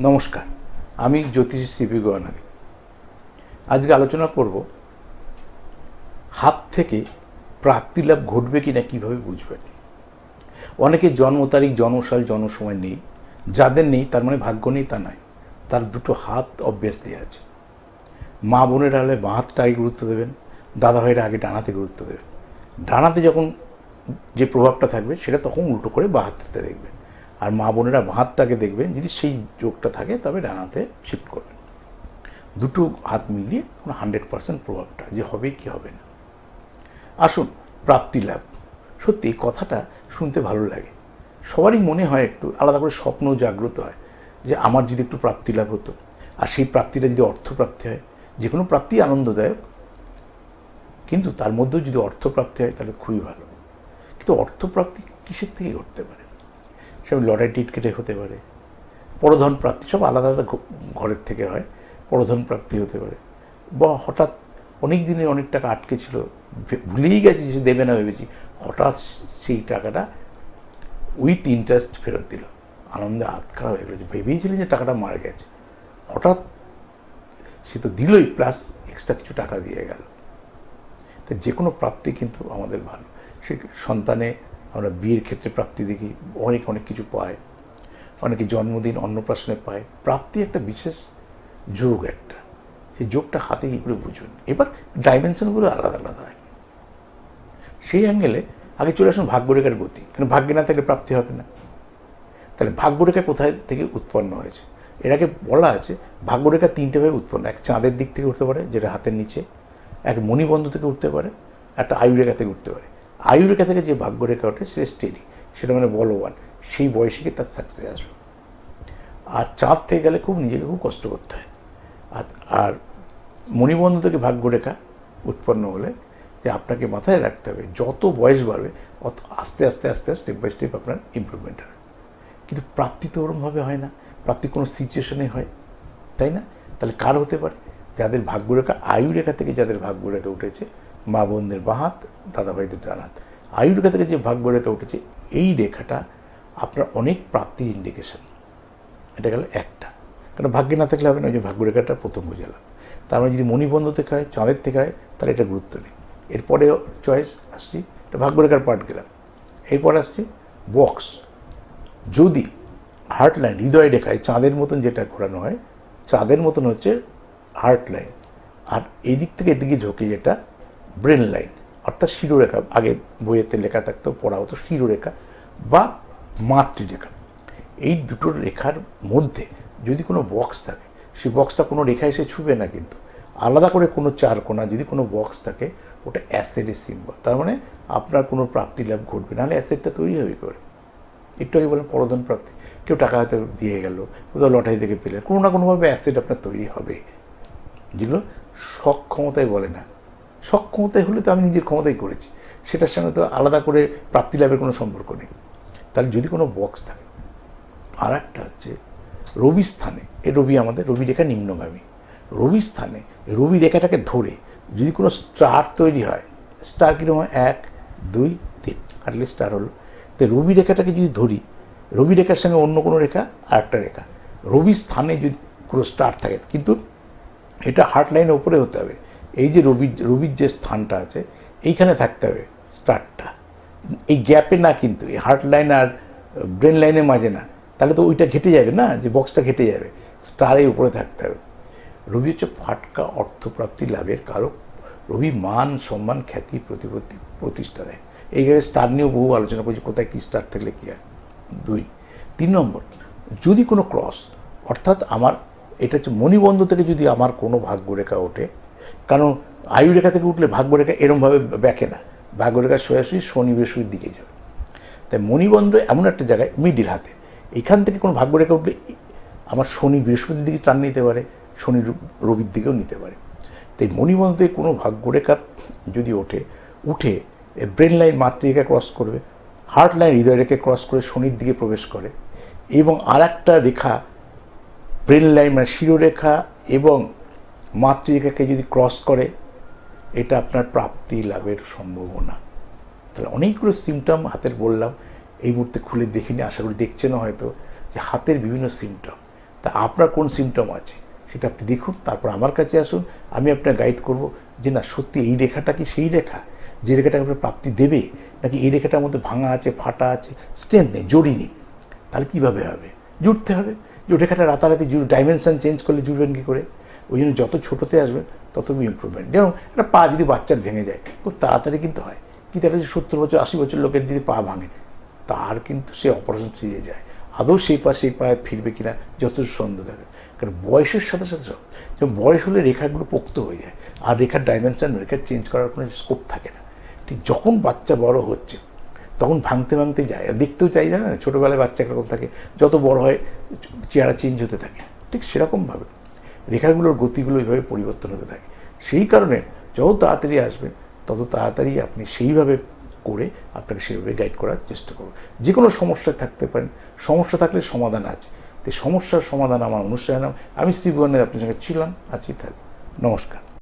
নমস্কার, আমি জ্যোতিষী সিপি গোয়ানাদি। আজকে আলোচনা করব হাত থেকে প্রাপ্তি লাভ ঘটবে কি না কীভাবে বুঝবেন? অনেকে জন্ম তারিখ, জন্মসাল জন্ম সময় নেই। যাদের নেই, তার মানে ভাগ্য নেই, তা নয়। তার দুটো হাত অবভিয়াসলি আছে। মা বোনেরা হলে বাঁ হাতটাকে গুরুত্ব দেবেন, দাদা ভাইরা আগে ডানাতে গুরুত্ব দেবেন। ডানাতে যখন যে প্রভাবটা থাকবে, সেটা তখন উল্টো করে বাঁ হাতটাতে দেখবেন। আর মা বোনেরা হাতটাকে দেখবেন যদি সেই যোগটা থাকে, তবে ডানাতে শিফট করবেন। দুটো হাত মিলিয়ে তখন হান্ড্রেড পার্সেন্ট প্রভাবটা, যে হবে কি হবে না। আসুন, প্রাপ্তি লাভ। সত্যি, এই কথাটা শুনতে ভালো লাগে। সবারই মনে হয় একটু, আলাদা করে স্বপ্ন জাগ্রত হয়, যে আমার যদি একটু প্রাপ্তি লাভ হতো, আর সেই প্রাপ্তিটা যদি অর্থপ্রাপ্তি হয়, যে কোনো প্রাপ্তি আনন্দদায়ক, কিন্তু তার মধ্যেও যদি অর্থপ্রাপ্তি হয়, তাহলে খুবই ভালো। কিন্তু অর্থপ্রাপ্তি কিসের থেকে ঘটতে পারে? সেরকম লটারি টিট কেটে হতে পারে। পরধন প্রাপ্তি সব আলাদা আলাদা ঘরের থেকে হয়, পরধন প্রাপ্তি হতে পারে। বা হঠাৎ অনেক দিনে অনেক টাকা আটকে ছিল ভুলেই গেছি যে দেবে না ভেবেছি। হঠাৎ সেই টাকাটা উইথ ইন্টারেস্ট ফেরত দিল। আনন্দে হাত খারাপ হয়ে গেল ভেবেইছিলেন যে টাকাটা মারা গেছে। হঠাৎ সে তো দিলই, প্লাস এক্সট্রা কিছু টাকা দিয়ে গেল। তো যে কোনো প্রাপ্তি কিন্তু আমাদের ভালো। সে সন্তানে আমরা বিয়ের ক্ষেত্রে প্রাপ্তি দেখি, অনেক অনেক কিছু পায়। অনেকে জন্মদিন, অন্নপ্রাশনে পায়। প্রাপ্তি একটা বিশেষ যোগ একটা। সেই যোগটা হাতে কী করে বুঝবেন। এবার ডাইমেনশনগুলো আলাদা আলাদা হয় সেই অ্যাঙ্গেলে আগে চলে আসুন ভাগ্যরেখার গতি। কারণ ভাগ্যে না থাকলে প্রাপ্তি হবে না। তাহলে ভাগ্যরেখা কোথায় থেকে উৎপন্ন হয়েছে? এর আগে বলা আছে, ভাগ্যরেখা তিনটেভাবে উৎপন্ন। এক চাঁদের দিক থেকে উঠতে পারে, যেটা হাতের নিচে। এক মণিবন্ধ থেকে উঠতে পারে, একটা আয়ুরেখা থেকে উঠতে পারে। আয়ুরেখা থেকে যে ভাগ্যরেখা ওঠে, সে স্টেডি সেটা মানে বলবান। সেই বয়সে গিয়ে তার সাকসেস আসবে। আর চাঁদ থেকে গেলে খুব নিজেকে খুব কষ্ট করতে হয়। আর আর মণিবন্ধ থেকে ভাগ্যরেখা উৎপন্ন হলে যে আপনাকে মাথায় রাখতে হবে, যত বয়স বাড়বে, অত আস্তে আস্তে আস্তে স্টেপ বাই স্টেপ আপনার ইমপ্রুভমেন্ট হবে। কিন্তু প্রাপ্তি তো ওরমভাবে হয় না। প্রাপ্তি কোনো সিচুয়েশনে হয়। তাই না? তাহলে কার হতে পারে? যাদের ভাগ্যরেখা, আয়ুরেখা থেকে যাদের ভাগ্যরেখা উঠেছে মা বোনদের বাহাত দাদা ভাইদের ডানাত আয়ুরেখা থেকে যে ভাগ্যরেখা উঠেছে এই রেখাটা আপনার অনেক প্রাপ্তির ইন্ডিকেশন এটা গেল একটা। কারণ ভাগ্যে না থাকলে হবে না, ওই যে ভাগ্যরেখাটা প্রথম বোঝালাম তার মানে যদি মণিবন্ধ থেকে হয়, চাঁদের থেকে হয়, তাহলে এটা গুরুত্ব নেই। এরপরে চয়েস আসছি। এটা ভাগ্যরেখার পার্ট গেলাম। এরপর আসছি বক্স যদি হার্ট লাইন হৃদয় রেখায় চাঁদের মতন যেটা ঘোরানো হয়, চাঁদের মতন হচ্ছে হার্ট লাইন আর এই দিক থেকে এদিকে ঝোঁকে যেটা ব্রেন লাইন অর্থাৎ শিরোরেখা, আগে বইয়েতে লেখা থাকতো পড়া হতো শিরোরেখা বা মাতৃরেখা। এই দুটো রেখার মধ্যে যদি কোনো বক্স থাকে, সেই বক্সটা কোনো রেখা এসে ছুবে না কিন্তু। আলাদা করে কোনো চার কোনা যদি কোনো বক্স থাকে, ওটা অ্যাসেডের সিম্বল তার মানে আপনার কোনো প্রাপ্তি লাভ ঘটবে নাহলে অ্যাসেডটা তৈরি হবে করে? একটু আগে বলেন পরধন প্রাপ্তি। কেউ টাকা হয়তো দিয়ে গেল, কোথাও লটারি থেকে পেলেন, কোনো না কোনোভাবে অ্যাসেট আপনার তৈরি হবে। যেগুলো সক্ষমতায় বলে না। সক্ষমতায় হলে তো আমি নিজের ক্ষমতাই করেছি। সেটার সঙ্গে তো আলাদা করে প্রাপ্তি লাভের কোনো সম্পর্ক নেই। তাহলে যদি কোনো বক্স থাকে আর একটা হচ্ছে রবি স্থানে, এ রবি আমাদের, রবি রেখা নিম্নগামী। রবি স্থানে রবি রেখাটাকে ধরে যদি কোনো স্টার তৈরি হয় স্টার কীরকম হয়? এক, দুই, তিন কাটলে স্টার হলো। তো রবি রেখাটাকে যদি ধরি, রবি রেখার সঙ্গে অন্য কোনো রেখা আর একটা রেখা। রবি স্থানে যদি কোনো স্টার থাকে, কিন্তু এটা হার্ট লাইনের উপরে হতে হবে। এই যে রবি, রবির যে স্থানটা আছে, এইখানে থাকতে হবে স্টারটা। এই গ্যাপে না কিন্তু, এই হার্ট লাইন আর ব্রেন লাইনের মাঝে না, তাহলে তো ওইটা ঘেটে যাবে না, যে বক্সটা ঘেটে যাবে, স্টারের উপরে থাকতে হবে। রবি হচ্ছে ফাটকা অর্থপ্রাপ্তি লাভের কারক, রবি মান, সম্মান, খ্যাতি, প্রতিপত্তি প্রতিষ্ঠা দেয় এই জায়গায় স্টার নিয়েও বহু আলোচনা করছি, কোথায় কী স্টার থাকলে কী হয়। দুই, তিন নম্বর, যদি কোনো ক্রস, অর্থাৎ আমার, এটা হচ্ছে মণিবন্ধ থেকে যদি আমার কোনো ভাগ্যরেখা ওঠে কারণ আয়ুরেখা থেকে উঠলে ভাগ্যরেখা এরমভাবে ব্যাকে না। ভাগ্যরেখা সোজাসুজি শনি বৃহস্পতির দিকে যাবে। তাই মণিবন্ধ এমন একটা জায়গায় মিডিল হাতে। এখান থেকে কোনো ভাগ্যরেখা উঠলে আমার শনি বৃহস্পতির দিকে টান নিতে পারে, শনি রবির দিকেও নিতে পারে। তাই মণিবন্ধ কোনো ভাগ্যরেখা যদি ওঠে, উঠে ব্রেন লাইন মাতৃরেখা ক্রস করবে হার্ট লাইন হৃদয় রেখে ক্রস করে শনির দিকে প্রবেশ করে এবং আর একটা রেখা ব্রেন লাইন মানে শিরোরেখা এবং মাতৃরেখাকে যদি ক্রস করে, এটা আপনার প্রাপ্তি লাভের সম্ভাবনা। তাহলে অনেকগুলো সিমটম হাতের বললাম, এই মুহূর্তে খুলে দেখিনি, আশা করি দেখছেনও হয়তো, যে হাতের বিভিন্ন সিমটম তা আপনার কোন সিমটম আছে? সেটা আপনি দেখুন, তারপর আমার কাছে আসুন, আমি আপনার গাইড করব যে না, সত্যি এই রেখাটা কি সেই রেখা? যে রেখাটা আপনার প্রাপ্তি দেবে, নাকি এই রেখাটার মধ্যে ভাঙা আছে, ফাটা আছে স্ট্রেন নেই, জড়ি নেই? তাহলে কীভাবে হবে? জুড়তে হবে। যে রেখাটা রাতারাতি জুড়ে ডাইমেনশান চেঞ্জ করলে জুড়বেন কী করে? ওই জন্য যত ছোটোতে আসবেন তত ইম্প্রুভমেন্ট যেমন একটা পা যদি বাচ্চার ভেঙে যায়, খুব তাড়াতাড়ি কিন্তু হয়। কিন্তু একটা সত্তর বছর, আশি বছর লোকের যদি পা ভাঙে, তার কিন্তু সে অপারেশন থ্রিয়ে যায়। আদৌ সেই পা, সেই পায়ে ফিরবে কিনা যত সন্দেহ থাকে। কারণ বয়সের সাথে সাথে সব যেমন বয়স হলে রেখাগুলো পোক্ত হয়ে যায়, আর রেখার ডাইমেনশন রেখার চেঞ্জ করার কোনো স্কোপ থাকে না। ঠিক যখন বাচ্চা বড় হচ্ছে, তখন ভাঙতে ভাঙতে যায়। আর দেখতেও চাই না, ছোটোবেলায় বাচ্চা একরকম থাকে, যত বড় হয়, চেহারা চেঞ্জ হতে থাকে। ঠিক সেরকমভাবে। রেখাগুলোর গতিগুলো এইভাবে পরিবর্তন হতে থাকে। সেই কারণে যত তাড়াতাড়ি আসবেন, তত তাড়াতাড়ি আপনি সেইভাবে করে আপনাকে সেইভাবে গাইড করার চেষ্টা করুন। যে কোনো সমস্যায় থাকতে পারেন। সমস্যা থাকলে সমাধান আছে। তো সমস্যার সমাধান আমার অনুষ্ঠানে নাম আমি শ্রীভুবনের আপনার সঙ্গে ছিলাম, আছি থাকব। নমস্কার।